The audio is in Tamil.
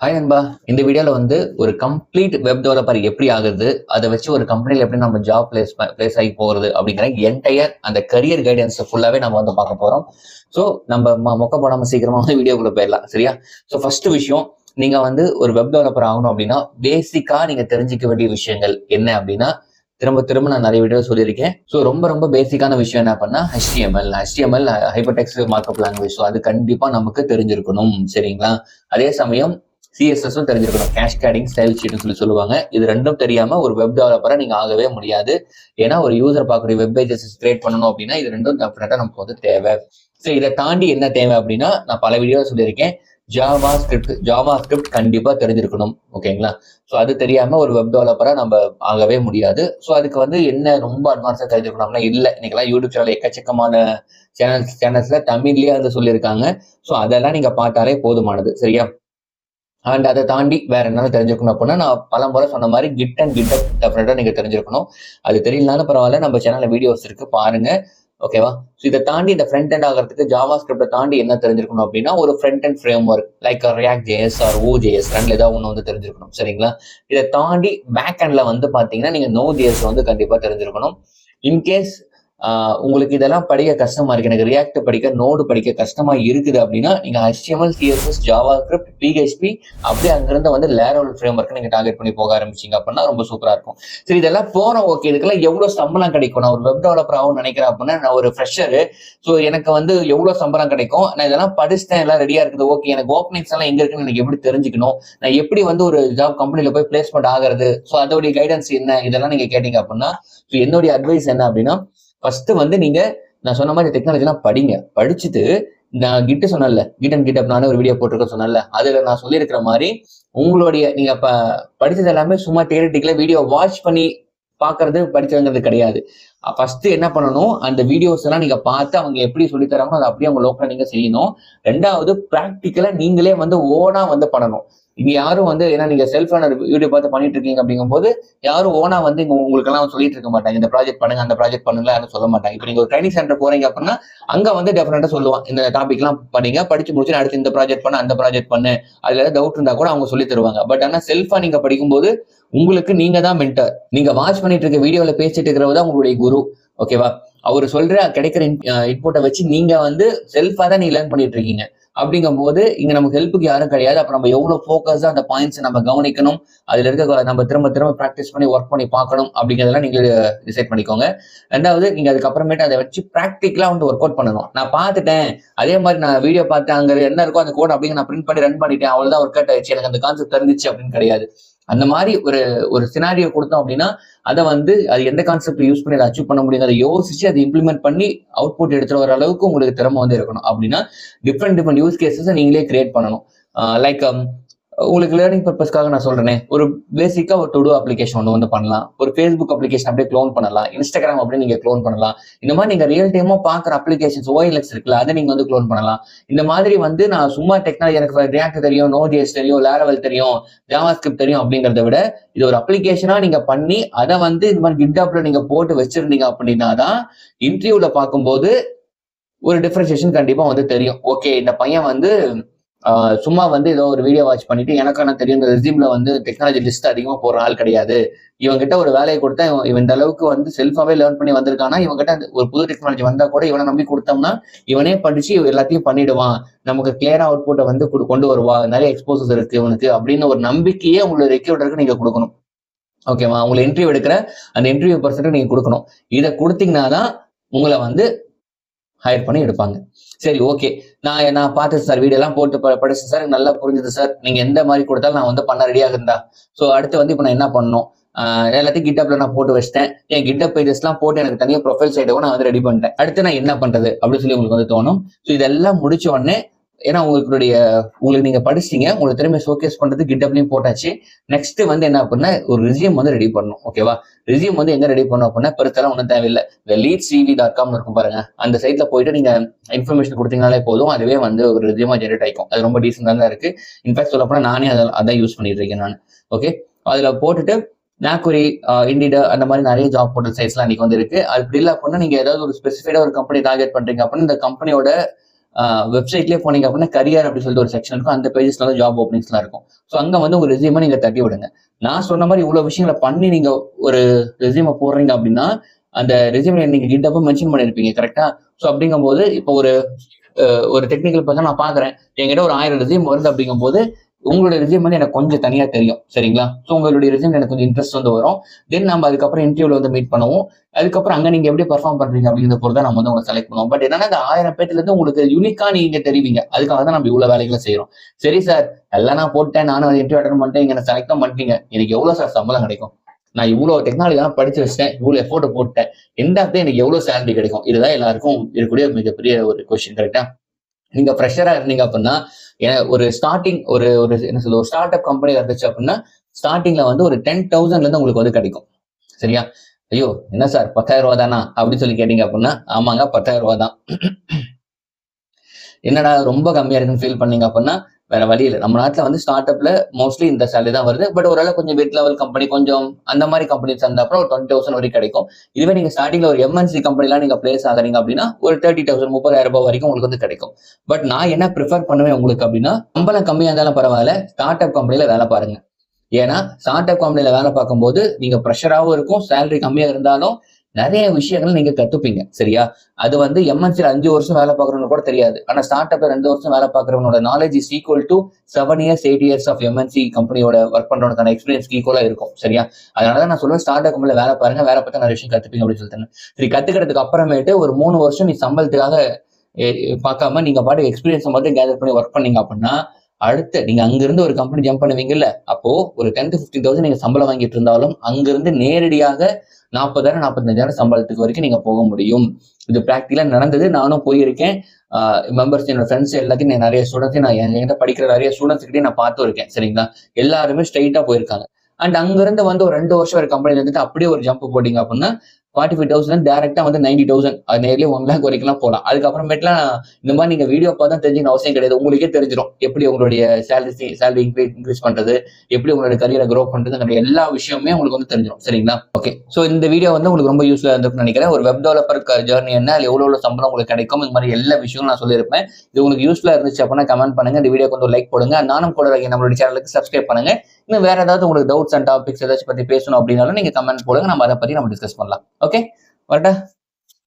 ஹாய் நண்பா. இந்த வீடியோல வந்து ஒரு கம்ப்ளீட் வெப் டெவலப்பர் எப்படி ஆகுது அதை வச்சு ஒரு கம்பெனியில் எப்படி நம்ம ஜாப் பிளேஸ் பிளேஸ் ஆகி போகிறது அப்படிங்கிற என்டையர் அந்த கரியர் கைடன்ஸ் ஃபுல்லாவே நம்ம வந்து பார்க்க போறோம். ஸோ நம்ம மொக்க போடாம சீக்கிரமா வந்து வீடியோக்குள்ள போயிடலாம் சரியா? ஸோ ஃபர்ஸ்ட் விஷயம் நீங்க வந்து ஒரு வெப் டெவலப்பர் ஆகணும் அப்படின்னா பேசிக்கா நீங்க தெரிஞ்சுக்க வேண்டிய விஷயங்கள் என்ன அப்படின்னா திரும்ப திரும்ப நான் நிறைய வீடியோ சொல்லியிருக்கேன். ஸோ ரொம்ப ரொம்ப பேசிக்கான விஷயம் என்ன பண்ணா HTML HTML hypertext markup language so அது கண்டிப்பாக நமக்கு தெரிஞ்சிருக்கணும் சரிங்களா? அதே சமயம் சிஎஸ்எஸும் தெரிஞ்சிருக்கணும். கேஷ்கேடிங் ஸ்டைல் ஷீட்னு சொல்லி சொல்லுவாங்க. இது ரெண்டும் தெரியாம ஒரு வெப் டெவலப்பராக நீங்க ஆகவே முடியாது. ஏன்னா ஒரு யூசர் பார்க்கக்கூடிய வெப் பேஜஸ் கிரியேட் பண்ணணும் அப்படின்னா இது ரெண்டும் டெஃபினட்டா நமக்கு வந்து தேவை. ஸோ இதை தாண்டி என்ன தேவை அப்படின்னா நான் பல வீடியோ சொல்லியிருக்கேன். ஜாவா ஸ்கிரிப்ட் ஜாவா ஸ்கிரிப்ட் கண்டிப்பா தெரிஞ்சிருக்கணும். ஓகேங்களா ஸோ அது தெரியாம ஒரு வெப் டெவலப்பரா நம்ம ஆகவே முடியாது. ஸோ அதுக்கு வந்து என்ன ரொம்ப அட்வான்ஸா தெரிஞ்சிருக்கணும்னா இல்லை. இன்னைக்கெல்லாம் யூடியூப் சேனல் எக்கச்சக்கமான சேனல்ஸ் சேனல்ஸ்ல தமிழ்லயே வந்து சொல்லியிருக்காங்க. ஸோ அதெல்லாம் நீங்க பார்த்தாலே போதுமானது. சரியா? அண்ட் அதை தாண்டி வேற என்ன தெரிஞ்சுக்கணும் அப்படின்னா நான் பல முறை சொன்ன மாதிரி கிட் அண்ட் கிட் டெஃபினட்டா நீங்க தெரிஞ்சிருக்கணும் அது தெரியலனாலும் பரவாயில்ல நம்ம சேனல்ல வீடியோஸ் இருக்கு பாருங்க. ஓகேவா ஸோ இதை தாண்டி இந்த ஃப்ரண்ட் அண்ட் ஆகிறதுக்கு ஜாவா ஸ்கிரிப்டை தாண்டி என்ன தெரிஞ்சிருக்கணும் அப்படின்னா ஒரு front end framework like React JS or O JS ரெண்டுல ஏதாவது ஒன்று வந்து தெரிஞ்சிருக்கணும். சரிங்களா? இதை தாண்டி பேக் எண்ட்ல வந்து பாத்தீங்கன்னா நீங்க நோ ஜேஎஸ் வந்து கண்டிப்பா தெரிஞ்சிருக்கணும். இன்கேஸ் உங்களுக்கு இதெல்லாம் படிக்க கஷ்டமா இருக்கு. எனக்கு ரியாக்ட் படிக்க நோடு படிக்க கஷ்டமா இருக்குது அப்படின்னா நீங்க HTML CSS JavaScript PHP அப்படியே அங்கிருந்து வந்து லேரோல் ஃப்ரேம் ஒர்க் நீங்க டார்கெட் பண்ணி போக ஆரம்பிச்சிங்க அப்படின்னா ரொம்ப சூப்பரா இருக்கும். சரி இதெல்லாம் போறோம் ஓகே இதுக்கெல்லாம் எவ்வளவு சம்பளம் கிடைக்கும்? நான் ஒரு வெப் டெவலப்பர் ஆகும் நினைக்கிறேன் அப்படின்னா நான் ஒரு ஃப்ரெஷரு ஸோ எனக்கு வந்து எவ்வளவு சம்பளம் கிடைக்கும்? நான் இதெல்லாம் படிச்சுட்டேன் எல்லாம் ரெடியா இருக்குது. ஓகே எனக்கு ஓப்பனிங்ஸ் எல்லாம் எங்க இருக்குன்னு எனக்கு எப்படி தெரிஞ்சுக்கணும்? நான் எப்படி வந்து ஒரு ஜாப் கம்பெனில போய் பிளேஸ்மெண்ட் ஆகிறது? ஸோ அதோடைய கைடன்ஸ் என்ன? இதெல்லாம் நீங்க கேட்டீங்க அப்படின்னா ஸோ என்னுடைய அட்வைஸ் என்ன அப்படின்னா ஃபர்ஸ்ட் வந்து நீங்க நான் சொன்ன மாதிரி டெக்னாலஜிலாம் படிங்க. படிச்சுட்டு நான் கிட்ட சொன்னேன்ல கிட் அண்ட் கிட்ட நானே ஒரு வீடியோ போட்டிருக்கேன் சொன்னேன்ல அதுல நான் சொல்லியிருக்கிற மாதிரி உங்களுடைய நீங்க ப படிச்சது எல்லாமே சும்மா தியரட்டிக்கல வீடியோ வாட்ச் பண்ணி பாக்குறது படிச்சதுங்கிறது கிடையாது. ஃபர்ஸ்ட் என்ன பண்ணணும் அந்த வீடியோஸ் எல்லாம் நீங்க பார்த்து அவங்க எப்படி சொல்லி தராங்களோ அதை அப்படியே அவங்க லோக்கலா நீங்க செய்யணும். ரெண்டாவது ப்ராக்டிக்கலா நீங்களே வந்து ஓனா வந்து பண்ணணும். இங்க யாரும் வந்து ஏன்னா நீங்க செல்ஃபான வீடியோ பார்த்து பண்ணிட்டு இருக்கீங்க அப்படிங்கும்போது யாரும் ஓனா வந்து இங்க உங்களுக்கு எல்லாம் சொல்லிட்டு இருக்க மாட்டாங்க. இந்த ப்ராஜெக்ட் பண்ணுங்க அந்த ப்ராஜெக்ட் பண்ணுங்க யாரும் சொல்ல மாட்டாங்க. இப்போ நீங்க ஒரு ட்ரைனிங் சென்டர் போறீங்க அப்படின்னா அங்க வந்து டெஃபினட்டா சொல்லுவான். இந்த டாபிக் எல்லாம் பண்ணீங்க படிச்சு முடிச்சு அடுத்து இந்த ப்ராஜெக்ட் பண்ணு அந்த ப்ராஜெக்ட் பண்ணு. அதுல ஏதாவது டவுட் இருந்தா கூட அவங்க சொல்லி தருவாங்க. பட் ஆனா செல்ஃபா நீங்க படிக்கும்போது உங்களுக்கு நீங்க தான் மென்டர் நீங்க வாட்ச் பண்ணிட்டு இருக்க வீடியோல பேசிட்டு இருக்கிறவங்க தான் உங்களுடைய குரு. ஓகேவா அவர் சொல்ற கிடைக்கிற இன்புட்டை வச்சு நீங்க வந்து செல்ஃபா தான் நீங்க லேர்ன் பண்ணிட்டு இருக்கீங்க. அப்படிங்கும்போது இங்க நமக்கு ஹெல்ப்புக்கு யாரும் கிடையாது. அப்ப நம்ம எவ்வளவு ஃபோக்கஸா அந்த பாயிண்ட்ஸ் நம்ம கவனிக்கணும். அதுல இருக்க நம்ம திரும்ப திரும்ப ப்ராக்டிஸ் பண்ணி ஒர்க் பண்ணி பார்க்கணும் அப்படிங்கிறதெல்லாம் நீங்க டிசைட் பண்ணிக்கோங்க. ரெண்டாவது நீங்க அதுக்கப்புறமேட்டு அதை வச்சு ப்ராக்டிக்கலா வந்து ஒர்க் அவுட் பண்ணணும். நான் பார்த்துட்டேன். அதே மாதிரி நான் வீடியோ பார்த்தேன். அங்க என்ன இருக்கோ அந்த கோட் அப்படிங்க நான் பிரிண்ட் பண்ணி ரன் பண்ணிட்டேன். அவ்வளவுதான் ஒர்க் அவுட் ஆயிடுச்சு. எனக்கு அந்த கான்செப்ட் தெரிஞ்சிச்சு அப்படின்னு கிடையாது. அந்த மாதிரி ஒரு ஒரு சினாரியோ கொடுத்தோம் அப்படின்னா அதை வந்து அது எந்த கான்செப்ட் யூஸ் பண்ணி அதை அச்சீவ் பண்ண முடியும் அதை யோசிச்சு அதை இம்ப்ளிமெண்ட் பண்ணி அவுட்புட் எடுத்துட்டு வர அளவுக்கு உங்களுக்கு திறமை வந்து இருக்கணும். அப்படின்னா டிஃப்ரெண்ட் டிஃப்ரெண்ட் யூஸ் கேசஸை நீங்களே கிரியேட் பண்ணணும். லைக் உங்களுக்கு லேர்னிங் பர்பஸ்க்காக நான் சொல்றேன். ஒரு பேசிக்கா ஒரு டுடோ அப்ளிகேஷன் ஒன்று வந்து பண்ணலாம். ஒரு ஃபேஸ்புக் அப்ளிகேஷன் அப்படியே க்ளோன் பண்ணலாம். இன்ஸ்டாகிராம் அப்படியே நீங்க க்ளோன் பண்ணலாம். இந்த மாதிரி நீங்க ரியல் டைமா பாக்குற அப்ளிகேஷன்ஸ் ஓஎல்எக்ஸ் இருக்குல்ல அதை நீங்க வந்து க்ளோன் பண்ணலாம். இந்த மாதிரி வந்து நான் சும்மா டெக்னாலஜி எனக்கு ரியாக்ட் தெரியும் நோ ஜிஎஸ் தெரியும் லேரவல் தெரியும் ஜாவா ஸ்கிரிப்ட் தெரியும் அப்படிங்கிறத விட இது ஒரு அப்ளிகேஷனா நீங்க பண்ணி அதை வந்து இந்த மாதிரி கிட்அப்ல நீங்க போட்டு வச்சிருந்தீங்க அப்படின்னா தான் இன்டர்வியூல பார்க்கும்போது ஒரு டிஃபரன்சியேஷன் கண்டிப்பா வந்து தெரியும். ஓகே இந்த பையன் வந்து சும்மா வந்து ஏதோ ஒரு வீடியோ வாட்ச் பண்ணிட்டு எனக்கு தெரியும் இந்த ரெசியூம்ல வந்து டெக்னாலஜி லிஸ்ட் அதிகமாக போற ஆள் கிடையாது. இவங்கிட்ட ஒரு வேலையை கொடுத்தா இவன் இவன் இந்த அளவுக்கு வந்து செல்ஃபாவே லேர்ன் பண்ணி வந்திருக்கானா இவங்கிட்ட அந்த ஒரு புது டெக்னாலஜி வந்தா கூட இவனை நம்பி கொடுத்தோம்னா இவனே படிச்சு எல்லாத்தையும் பண்ணிடுவான். நமக்கு கிளியரா அவுட்புட்டை வந்து கொடு- கொண்டு வருவா. நிறைய எக்ஸ்போசஸ் இருக்கு இவனுக்கு அப்படின்னு ஒரு நம்பிக்கையே உங்களோட ரெக்யூட்டருக்கு நீங்க கொடுக்கணும். ஓகேவா உங்களை இன்டர்வியூ எடுக்கிற அந்த இன்டர்வியூ பர்சன்ட்டு நீங்க கொடுக்கணும். இதை கொடுத்தீங்கன்னா தான் உங்களை வந்து ஹையர் பண்ணி எடுப்பாங்க. சரி ஓகே நான் நான் பார்த்தேன் சார் வீடியோ எல்லாம் போட்டு ப- படிச்சேன் சார் எனக்கு நல்லா புரிஞ்சுது சார் நீங்க எந்த மாதிரி கொடுத்தாலும் நான் வந்து பண்ண ரெடியாக இருந்தா. ஸோ அடுத்து வந்து இப்போ நான் என்ன பண்ணணும்? எல்லாத்தையும் கிட்டப்ல நான் போட்டு வச்சிட்டேன். என் கிட்டப் பேஜஸ் எல்லாம் போட்டு எனக்கு தனியாக ப்ரொஃபைல் சைடும் நான் வந்து ரெடி பண்ணிட்டேன். அடுத்து நான் என்ன பண்றது? அப்படின்னு சொல்லி உங்களுக்கு வந்து தோணும். ஸோ இதெல்லாம் முடிச்ச உடனே ஏன்னா உங்களுடைய உங்களுக்கு நீங்க படிச்சிட்டீங்க உங்களுக்கு திறமை ஷோகேஸ் பண்றது கிட்டப்லயும் போட்டாச்சு. நெக்ஸ்ட் வந்து என்ன அப்படின்னா ஒரு ரிசியூம் வந்து ரெடி பண்ணணும் ஓகேவா ரிசியூம் வந்து எங்க ரெடி பண்ணணும் அப்படின்னா பெருத்தெல்லாம் ஒன்றும் தேவையில்லை. இந்த லீட் சிவி டாட் காம் இருக்கும் பாருங்க. அந்த சைட்ல போயிட்டு நீங்க இன்ஃபர்மேஷன் கொடுத்தீங்கனாலே போதும். அதுவே வந்து ஒரு ரிசியூமா ஜெனரேட் ஆயிக்கும். அது ரொம்ப டீசெண்டாக தான் இருக்கு. இன்ஃபேக்ட் சொல்ல போனா நானே அதை அதான் யூஸ் பண்ணிட்டு இருக்கேன் நான் ஓகே அதுல போட்டுட்டு நாக்குரி இண்டிடா அந்த மாதிரி நிறைய ஜாப் போர்ட்டல் சைட்ஸ்லாம் இன்னைக்கு வந்து இருக்கு. அது அப்படி இல்லை அப்படின்னா நீங்க ஏதாவது ஒரு ஸ்பெசிஃபைடா ஒரு கம்பெனி டார்கெட் பண்றீங்க அப்படின்னா இந்த கம்பெனியோட வெப்சைட்லேயே போனீங்க அப்படின்னா கரியர் அப்படின்னு சொல்லிட்டு ஒரு செக்ஷன் இருக்கும். அந்த பேஜஸ்ல வந்து ஜாப் ஓப்பனிங்ஸ்லாம் இருக்கும். ஸோ அங்கே வந்து உங்க ரெசியூமை நீங்கள் தட்டி விடுங்க. நான் சொன்ன மாதிரி இவ்வளோ விஷயங்களை பண்ணி நீங்கள் ஒரு ரெசியூமை போடுறீங்க அப்படின்னா அந்த ரெசியூமில் நீங்க கிட்டப்போ மென்ஷன் பண்ணிருப்பீங்க கரெக்டாக ஸோ அப்படிங்கும்போது இப்போ ஒரு ஒரு டெக்னிக்கல் பர்சன் நான் பாக்குறேன். என்கிட்ட ஒரு ஆயிரம் ரெசியூம் வருது அப்படிங்கும்போது உங்களுடைய ரிசியூம் வந்து எனக்கு கொஞ்சம் தனியா தெரியும் சரிங்களா? ஸோ உங்களுடைய ரிசியூம் எனக்கு கொஞ்சம் இன்ட்ரெஸ்ட் வந்து வரும். தென் நம்ம அதுக்கப்புறம் இன்டர்வியூல வந்து மீட் பண்ணுவோம். அதுக்கப்புறம் அங்க நீங்க எப்படி பர்ஃபார்ம் பண்றீங்க அப்படிங்கிறத பொறுத்த தான் நம்ம வந்து உங்களை செலக்ட் பண்ணுவோம். பட் என்னன்னா இந்த ஆயிரம் பேர்ல இருந்து உங்களுக்கு யூனிக்கா நீங்க தெரிவிங்க. அதுக்காக தான் நம்ம இவ்வளவு வேலைகளை செய்யறோம் சரி சார் எல்லாம் நான் போட்டேன். நானும் இன்டர்வியூ அட்டன் பண்ணிட்டேன். இங்க செலக்ட் பண்ணிட்டீங்க. எனக்கு எவ்வளவு சார் சம்பளம் கிடைக்கும்? நான் இவ்வளவு டெக்னாலஜி எல்லாம் படிச்சு வச்சிட்டேன். இவ்வளவு எஃபோர்ட் போட்டேன். எந்த இடத்துல எனக்கு எவ்வளவு சேலரி கிடைக்கும்? இதுதான் எல்லாருக்கும் இருக்கக்கூடிய மிகப்பெரிய ஒரு கொஸ்டின் கரெக்டா நீங்க ஃப்ரெஷரா இருந்தீங்க அப்படின்னா ஒரு ஸ்டார்டிங் ஒரு ஒரு என்ன சொல்ல ஒரு ஸ்டார்ட் அப் கம்பெனி இருந்துச்சு அப்படின்னா ஸ்டார்டிங்ல வந்து ஒரு டென் தௌசண்ட்ல இருந்து உங்களுக்கு வந்து கிடைக்கும். சரியா? ஐயோ என்ன சார் பத்தாயிரம் ரூபா தானா? அப்படின்னு சொல்லி கேட்டீங்க அப்படின்னா ஆமாங்க பத்தாயிரம் ரூபா தான். என்னடா ரொம்ப கம்மியா இருக்குன்னு ஃபீல் பண்ணீங்க அப்படின்னா வேற வழி இல்லை. நம்ம நாட்டில் வந்து ஸ்டார்ட் அப்ல மோஸ்ட்லி இந்த சேலரி தான் வருது. பட் ஓரளவு கொஞ்சம் மிட் லெவல் கம்பெனி கொஞ்சம் அந்த மாதிரி கம்பெனிஸ் அந்த அப்புறம் ஒரு டுவெண்ட்டி தௌசண்ட் வரைக்கும் கிடைக்கும். இதுவே நீங்க ஸ்டார்டிங்ல ஒரு எம்என்சி கம்பெனிலாம் நீங்க பிளேஸ் ஆகுறீங்க அப்படின்னா ஒரு தேர்ட்டி தௌசண்ட் முப்பதாயிரம் ரூபாய் வரைக்கும் உங்களுக்கு வந்து கிடைக்கும். பட் நான் என்ன ப்ரிஃபர் பண்ணுவேன் உங்களுக்கு அப்படின்னா சம்பளம் கம்மியா இருந்தாலும் பரவாயில்ல ஸ்டார்ட் அப் கம்பெனில வேலை பாருங்க. ஏன்னா ஸ்டார்ட் அப் கம்பெனில வேலை பார்க்கும்போது நீங்க ப்ரெஷராகவும் இருக்கும் சேலரி கம்மியா இருந்தாலும் நிறைய விஷயங்கள் நீங்க கத்துப்பீங்க சரியா? அது வந்து எம்என்சியில் அஞ்சு வருஷம் வேலை பார்க்கறவங்க கூட தெரியாது. ஆனா ஸ்டார்ட் அப்ல ரெண்டு வருஷம் வேலை பார்க்குறவனோட knowledge is equal to seven years eight years of MNC கம்பெனியோட ஒர்க் பண்றவனுக்கான எக்ஸ்பீரியன்ஸ் ஈக்குவலா இருக்கும் சரியா? அதனாலதான் நான் சொல்லுவேன் ஸ்டார்ட் அப் வேலை பாருங்க வேலை பார்த்தா நிறைய விஷயம் கத்துப்பீங்க அப்படின்னு சொல்லிட்டு சரி கத்துக்கிறதுக்கு அப்புறமேட்டு ஒரு மூணு வருஷம் நீ சம்பளத்துக்காக பார்க்காம நீங்க பாட்டு எக்ஸ்பீரியன்ஸ் மட்டும் கேதர் பண்ணி ஒர்க் பண்ணீங்க அப்படின்னா அடுத்த நீங்க அங்கிருந்து ஒரு கம்பெனி ஜம்ப் பண்ணுவீங்கல்ல அப்போ ஒரு டென் டு ஃபிஃப்டீன் தௌசண்ட் நீங்க சம்பளம் வாங்கிட்டு இருந்தாலும் அங்கிருந்து நேரடியாக நாற்பதாயிரம் நாற்பத்தஞ்சாயிரம் சம்பளத்துக்கு வரைக்கும் நீங்க போக முடியும். இது ப்ராக்டிக்கலா நடந்தது. நானும் போயிருக்கேன். மெம்பர்ஸ் என்னோட ஃப்ரெண்ட்ஸ் எல்லாத்தையும் நான் நிறைய ஸ்டூடெண்ட்ஸையும் நான் என்கிட்ட படிக்கிற நிறைய ஸ்டூடெண்ட்ஸ்கிட்டையும் கிட்டே நான் பார்த்து இருக்கேன். சரிங்களா? எல்லாருமே ஸ்ட்ரைட்டா போயிருக்காங்க. அண்ட் அங்கிருந்து வந்து ஒரு ரெண்டு வருஷம் ஒரு கம்பெனில இருந்துட்டு அப்படியே ஒரு ஜம்ப் போட்டீங்க அப்படின்னா ஃபார்ட்டி ஃபைவ் தௌசண்ட் டேரெக்டாக வந்து நைன்டி தௌசண்ட் அது நேர்லயே ஒன் லேக் வரைக்கும்லாம் போகலாம் அதுக்கப்புறமேட்டுலாம் இந்த மாதிரி நீங்கள் வீடியோ பார்த்தா தெரிஞ்சுக்கணும் அவசியம் கிடையாது. உங்களுக்கே தெரிஞ்சிடும் எப்படி உங்களுடைய சேலரி சேலரி இன்க்ரீஸ் இன்க்ரீஸ் பண்ணுறது எப்படி உங்களுடைய கரியரை க்ரோ பண்றதுங்கிற எல்லா விஷயமே உங்களுக்கு வந்து தெரிஞ்சிடும் சரிங்களா? ஓகே ஸோ இந்த வீடியோ வந்து உங்களுக்கு ரொம்ப யூஸ்ஃபுல்லாக இருந்திருக்கும்னு நினைக்கிறேன். ஒரு வெப் டெவலப்பர் ஜர்னி என்ன அது எவ்வளோ எவ்வளோ சம்பளம் உங்களுக்கு கிடைக்கும் இந்த மாதிரி எல்லா விஷயங்களும் நான் சொல்லியிருப்பேன். இது உங்களுக்கு யூஸ்ஃபுல்லாக இருந்துச்சு அப்படின்னா கமெண்ட் பண்ணுங்க. இந்த வீடியோ கொஞ்சம் லைக் போடுங்க. நானும் கூட நம்மளுடைய சேனலுக்கு சப்ஸ்கிரைப் பண்ணுங்க. இன்னும் வேற ஏதாவது உங்களுக்கு டவுட்ஸ் அண்ட் டாபிக்ஸ் ஏதாச்சும் பத்தி பேசணும் அப்படின்னாலும் நீங்க கமெண்ட் போடுங்க. நம்ம அதை பத்தி நம்ம டிஸ்கஸ் பண்ணலாம். ஓகே வரட்டா?